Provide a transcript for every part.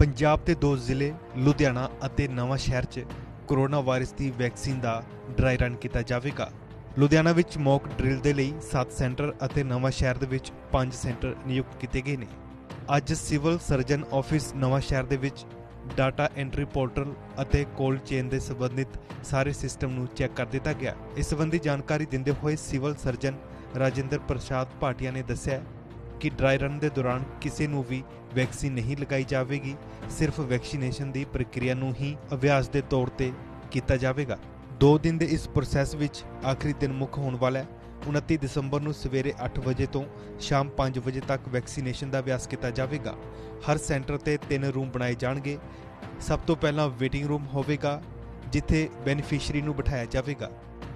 ਪੰਜਾਬ ਦੇ ਦੋ ਜ਼ਿਲ੍ਹੇ, ਲੁਧਿਆਣਾ ਅਤੇ ਨਵਾਂ ਸ਼ਹਿਰ 'ਚ ਕੋਰੋਨਾ ਵਾਇਰਸ ਦੀ ਵੈਕਸੀਨ ਦਾ ਡਰਾਈ ਰਨ ਕੀਤਾ ਜਾਵੇਗਾ। ਲੁਧਿਆਣਾ ਵਿੱਚ ਮੌਕ ਡਰਿਲ ਦੇ ਲਈ 7 ਸੈਂਟਰ ਅਤੇ ਨਵਾਂ ਸ਼ਹਿਰ ਦੇ ਵਿੱਚ 5 ਸੈਂਟਰ ਨਿਯੁਕਤ ਕੀਤੇ ਗਏ ਨੇ। ਅੱਜ ਸਿਵਲ ਸਰਜਨ ਆਫਿਸ ਨਵਾਂ ਸ਼ਹਿਰ ਦੇ ਵਿੱਚ ਡਾਟਾ ਐਂਟਰੀ ਪੋਰਟਲ ਅਤੇ ਕੋਲਡ ਚੇਨ ਦੇ ਸੰਬੰਧਿਤ ਸਾਰੇ ਸਿਸਟਮ ਨੂੰ ਚੈੱਕ ਕਰ ਦਿੱਤਾ ਗਿਆ। ਇਸ ਸੰਬੰਧੀ ਜਾਣਕਾਰੀ ਦਿੰਦੇ ਹੋਏ ਸਿਵਲ ਸਰਜਨ ਰਾਜਿੰਦਰ ਪ੍ਰਸਾਦ ਭਾਟੀਆ ਨੇ ਦੱਸਿਆ ਕਿ ਡਰਾਈ ਰਨ ਦੇ ਦੌਰਾਨ ਕਿਸੇ ਨੂੰ ਵੀ ਵੈਕਸੀਨ ਨਹੀਂ ਲਗਾਈ ਜਾਵੇਗੀ, ਸਿਰਫ ਵੈਕਸੀਨੇਸ਼ਨ ਦੀ ਪ੍ਰਕਿਰਿਆ ਨੂੰ ਹੀ ਅਭਿਆਸ ਦੇ ਤੌਰ ਤੇ ਕੀਤਾ ਜਾਵੇਗਾ। 2 ਦਿਨ ਦੇ ਇਸ ਪ੍ਰੋਸੈਸ ਵਿੱਚ ਆਖਰੀ ਦਿਨ ਮੁੱਖ ਹੋਣ ਵਾਲਾ ਹੈ। 29 ਦਸੰਬਰ ਨੂੰ ਸਵੇਰੇ 8 ਵਜੇ ਤੋਂ ਸ਼ਾਮ 5 ਵਜੇ ਤੱਕ ਵੈਕਸੀਨੇਸ਼ਨ ਦਾ ਅਭਿਆਸ ਕੀਤਾ ਜਾਵੇਗਾ। ਹਰ ਸੈਂਟਰ ਤੇ ਤਿੰਨ ਰੂਮ ਬਣਾਏ ਜਾਣਗੇ। ਸਭ ਤੋਂ ਪਹਿਲਾਂ ਵੇਟਿੰਗ ਰੂਮ ਹੋਵੇਗਾ, ਜਿੱਥੇ ਬੈਨੀਫੀਸ਼ੀਅਰੀ ਨੂੰ ਬਿਠਾਇਆ ਜਾਵੇਗਾ।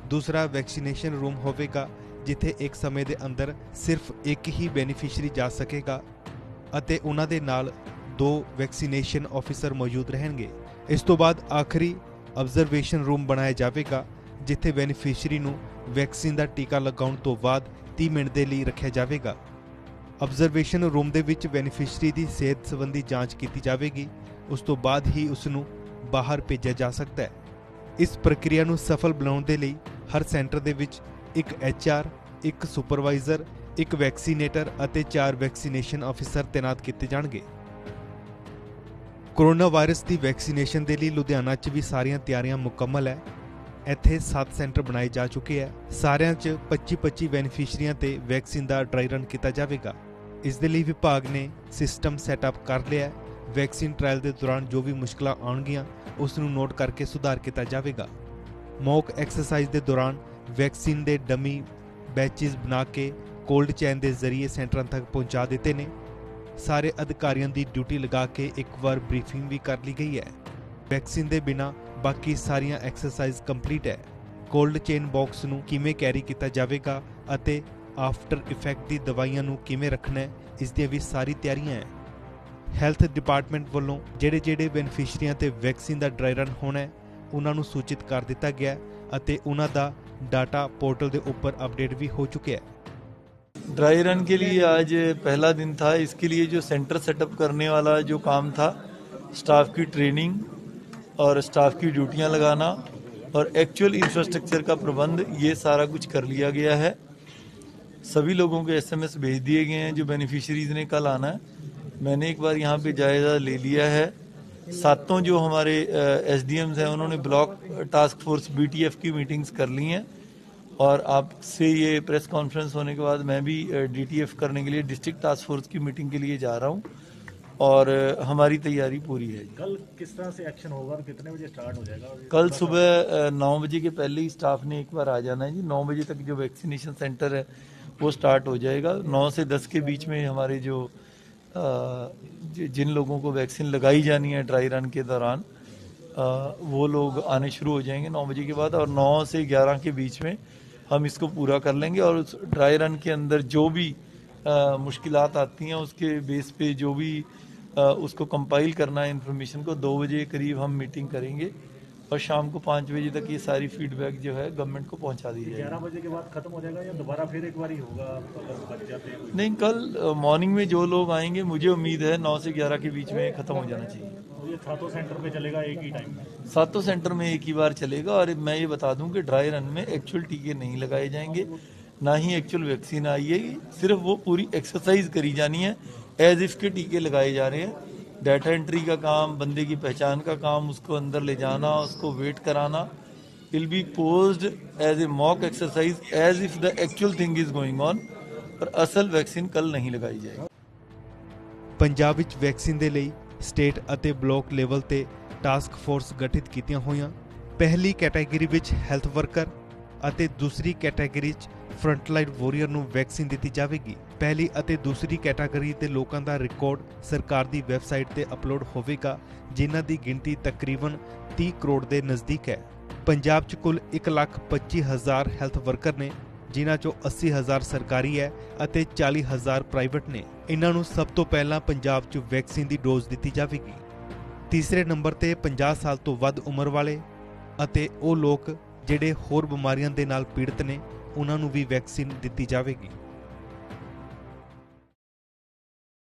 ਦੂਸਰਾ ਵੈਕਸੀਨੇਸ਼ਨ ਰੂਮ ਹੋਵੇਗਾ ਜਿੱਥੇ ਇੱਕ ਸਮੇਂ ਦੇ ਅੰਦਰ ਸਿਰਫ ਇੱਕ ਹੀ ਬੈਨੀਫੀਸ਼ੀਅਰੀ ਜਾ ਸਕੇਗਾ ਅਤੇ ਉਹਨਾਂ ਦੇ ਨਾਲ ਦੋ ਵੈਕਸੀਨੇਸ਼ਨ ਆਫੀਸਰ ਮੌਜੂਦ ਰਹਿਣਗੇ। ਇਸ ਤੋਂ ਬਾਅਦ ਆਖਰੀ ਆਬਜ਼ਰਵੇਸ਼ਨ ਰੂਮ ਬਣਾਇਆ ਜਾਵੇਗਾ, ਜਿੱਥੇ ਬੈਨੀਫੀਸ਼ੀਅਰੀ ਨੂੰ ਵੈਕਸੀਨ ਦਾ ਟੀਕਾ ਲਗਾਉਣ ਤੋਂ ਬਾਅਦ 30 ਮਿੰਟ ਦੇ ਲਈ ਰੱਖਿਆ ਜਾਵੇਗਾ। ਆਬਜ਼ਰਵੇਸ਼ਨ ਰੂਮ ਦੇ ਵਿੱਚ ਬੈਨੀਫੀਸ਼ੀਅਰੀ ਦੀ ਸਿਹਤ ਸੰਬੰਧੀ ਜਾਂਚ ਕੀਤੀ ਜਾਵੇਗੀ। ਉਸ ਤੋਂ ਬਾਅਦ ਹੀ ਉਸ ਨੂੰ ਬਾਹਰ ਭੇਜਿਆ ਜਾ ਸਕਦਾ ਹੈ। ਇਸ ਪ੍ਰਕਿਰਿਆ ਨੂੰ ਸਫਲ ਬਣਾਉਣ ਦੇ ਲਈ ਹਰ ਸੈਂਟਰ ਦੇ ਵਿੱਚ ਇੱਕ ਐਚਆਰ, ਇੱਕ ਸੁਪਰਵਾਈਜ਼ਰ, ਇੱਕ ਵੈਕਸੀਨੇਟਰ ਅਤੇ ਚਾਰ ਵੈਕਸੀਨੇਸ਼ਨ ਆਫੀਸਰ ਤਾਇਨਾਤ ਕੀਤੇ ਜਾਣਗੇ। ਕੋਰੋਨਾ ਵਾਇਰਸ ਦੀ ਵੈਕਸੀਨੇਸ਼ਨ ਦੇ ਲਈ ਲੁਧਿਆਣਾ 'ਚ ਵੀ ਸਾਰੀਆਂ ਤਿਆਰੀਆਂ ਮੁਕੰਮਲ ਹੈ। ਇੱਥੇ 7 ਸੈਂਟਰ ਬਣਾਏ ਜਾ ਚੁੱਕੇ ਹੈ। ਸਾਰਿਆਂ 'ਚ 25-25 ਬੈਨੀਫੀਸ਼ੀਅਰੀਆਂ ਤੇ ਵੈਕਸੀਨ ਦਾ ਡਰਾਈ ਰਨ ਕੀਤਾ ਜਾਵੇਗਾ। ਇਸ ਦੇ ਲਈ ਵਿਭਾਗ ਨੇ ਸਿਸਟਮ ਸੈਟਅਪ ਕਰ ਲਿਆ ਵੈਕਸੀਨ ਟ੍ਰਾਇਲ ਦੇ ਦੌਰਾਨ ਜੋ ਵੀ ਮੁਸ਼ਕਲਾਂ ਆਉਣਗੀਆਂ, ਉਸ ਨੂੰ ਨੋਟ ਕਰਕੇ ਸੁਧਾਰ ਕੀਤਾ ਜਾਵੇਗਾ। ਮੌਕ ਐਕਸਰਸਾਈਜ਼ ਦੇ ਦੌਰਾਨ ਵੈਕਸੀਨ ਦੇ ਡਮੀ ਬੈਚਸ ਬਣਾ ਕੇ ਕੋਲਡ ਚੇਨ ਦੇ ਜ਼ਰੀਏ ਸੈਂਟਰਾਂ ਤੱਕ ਪਹੁੰਚਾ ਦਿੱਤੇ ਨੇ। ਸਾਰੇ ਅਧਿਕਾਰੀਆਂ ਦੀ ਡਿਊਟੀ ਲਗਾ ਕੇ ਇੱਕ ਵਾਰ ਬਰੀਫਿੰਗ ਵੀ ਕਰ ਲਈ ਗਈ ਹੈ। ਵੈਕਸੀਨ ਦੇ ਬਿਨਾ ਬਾਕੀ ਸਾਰੀਆਂ ਐਕਸਰਸਾਈਜ਼ ਕੰਪਲੀਟ ਹੈ। ਕੋਲਡ ਚੇਨ ਬਾਕਸ ਨੂੰ ਕਿਵੇਂ ਕੈਰੀ ਕੀਤਾ ਜਾਵੇਗਾ ਅਤੇ ਆਫਟਰ ਇਫੈਕਟ ਦੀ ਦਵਾਈਆਂ ਨੂੰ ਕਿਵੇਂ ਰੱਖਣਾ ਹੈ, ਇਸ ਦੀਆਂ ਵੀ ਸਾਰੀ ਤਿਆਰੀਆਂ ਹੈ। ਹੈਲਥ ਡਿਪਾਰਟਮੈਂਟ ਵੱਲੋਂ ਜਿਹੜੇ ਜਿਹੜੇ ਬੈਨੀਫੀਸ਼ੀਅਰੀਆਂ ਤੇ ਵੈਕਸੀਨ ਦਾ ਡਰਾਈ ਰਨ ਹੋਣਾ ਹੈ, ਉਹਨਾਂ ਨੂੰ ਸੂਚਿਤ ਕਰ ਦਿੱਤਾ ਗਿਆ ਅਤੇ ਉਹਨਾਂ ਦਾ डाटा पोर्टल के ऊपर अपडेट भी हो चुके हैं। ड्राई रन के लिए आज पहला दिन था। इसके लिए जो सेंटर सेटअप करने वाला जो काम था, स्टाफ की ट्रेनिंग और स्टाफ की ड्यूटियाँ लगाना और एक्चुअल इंफ्रास्ट्रक्चर का प्रबंध, ये सारा कुछ कर लिया गया है। सभी लोगों को एसएमएस भेज दिए गए हैं, जो बेनिफिशरीज ने कल आना है। मैंने एक बार यहाँ पे जायजा ले लिया है। सातों जो हमारे एस डी एम्स हैं उन्होंने block task force B T F की मीटिंग्स कर ली हैं। और आपसे ये प्रेस कॉन्फ्रेंस होने के बाद मैं भी डी टी एफ़ करने के लिए डिस्ट्रिक्ट टास्क फोर्स की मीटिंग के लिए जा रहा हूँ। और हमारी तैयारी पूरी है। कल किस तरह से एक्शन होगा और कितने बजे स्टार्ट हो जाएगा? कल सुबह नौ बजे के पहले ही स्टाफ ने एक बार आ जाना है जी। नौ बजे तक जो वैक्सीनेशन सेंटर है वो स्टार्ट हो जाएगा। नौ से दस के बीच में हमारे जो जि- जिन लोगों को वैक्सीन लगाई जानी है ड्राई रन के दौरान वो लोग आने शुरू हो जाएँगे नौ बजे के बाद और नौ से ग्यारह के बीच में हम इसको पूरा कर लेंगे और उस ड्राई रन के अंदर जो भी मुश्किल आती हैं उसके बेस पे जो भी उसको कंपाइल करना है इन्फॉर्मेशन को, दो बजे करीब हम मीटिंग करेंगे। और शाम को पाँच बजे तक ये सारी फीडबैक जो है गवर्नमेंट को पहुँचा दी जाएगी। ग्यारह बजे के बाद खत्म हो जाएगा या दोबारा फिर एक बार ही होगा जाते नहीं कल मॉर्निंग में जो लोग आएँगे मुझे उम्मीद है नौ से ग्यारह के बीच में खत्म हो जाना चाहिए। तो सातों सेंटर पे चलेगा एक ही टाइम में? सातों सेंटर में एक ही बार चलेगा और मैं ये बता दूँ कि ड्राई रन में एक्चुअल टीके नहीं लगाए जाएँगे ना ही एक्चुअल वैक्सीन आई है। सिर्फ़ वो पूरी एक्सरसाइज करी जानी है एज इफ़ के टीके लगाए जा रहे हैं। डाटा एंट्री का काम बंदे की पहचान का काम उसको अंदर ले जाना उसको वेट कराना will be posed as a mock exercise as if the actual thing is going on पर असल वैक्सीन कल नहीं लगाई जाएगी ਪੰਜਾਬ ਵਿੱਚ ਵੈਕਸੀਨ ਦੇ ਲਈ ਸਟੇਟ ਅਤੇ ਬਲਾਕ ਲੈਵਲ ਤੇ ਟਾਸਕ ਫੋਰਸ ਗਠਿਤ ਕੀਤੀਆਂ ਹੋਈਆਂ ਪਹਿਲੀ ਕੈਟਾਗਰੀ ਵਿੱਚ ਹੈਲਥ ਵਰਕਰ ਅਤੇ ਦੂਸਰੀ ਕੈਟਾਗਰੀ 'ਚ ਫਰੰਟਲਾਈਨ ਵਾਰੀਅਰ ਨੂੰ ਵੈਕਸੀਨ ਦਿੱਤੀ ਜਾਵੇਗੀ। ਪਹਿਲੀ ਅਤੇ ਦੂਸਰੀ ਕੈਟਾਗਰੀ ਦੇ ਲੋਕਾਂ ਦਾ ਰਿਕਾਰਡ ਸਰਕਾਰ ਦੀ ਵੈਬਸਾਈਟ ਤੇ ਅਪਲੋਡ ਹੋਵੇਗਾ ਜਿਨ੍ਹਾਂ ਦੀ ਗਿਣਤੀ ਤਕਰੀਬਨ 30 ਕਰੋੜ ਦੇ ਨਜ਼ਦੀਕ ਹੈ। ਪੰਜਾਬ 'ਚ ਕੁੱਲ 1,25,000 ਹੈਲਥ ਵਰਕਰ ਨੇ ਜਿਨ੍ਹਾਂ ਚੋਂ 80000 ਸਰਕਾਰੀ ਹੈ ਅਤੇ 40000 ਪ੍ਰਾਈਵੇਟ ਨੇ। ਇਹਨਾਂ ਨੂੰ ਸਭ ਤੋਂ ਪਹਿਲਾਂ ਪੰਜਾਬ 'ਚ ਵੈਕਸੀਨ ਦੀ ਡੋਜ਼ ਦਿੱਤੀ ਜਾਵੇਗੀ। ਤੀਸਰੇ ਨੰਬਰ ਤੇ 50 ਸਾਲ ਤੋਂ ਵੱਧ ਉਮਰ ਵਾਲੇ ਅਤੇ ਉਹ ਲੋਕ ਜਿਹੜੇ ਹੋਰ ਬਿਮਾਰੀਆਂ ਦੇ ਨਾਲ ਪੀੜਤ ਨੇ ਉਹਨਾਂ ਨੂੰ ਵੀ ਵੈਕਸੀਨ ਦਿੱਤੀ ਜਾਵੇਗੀ।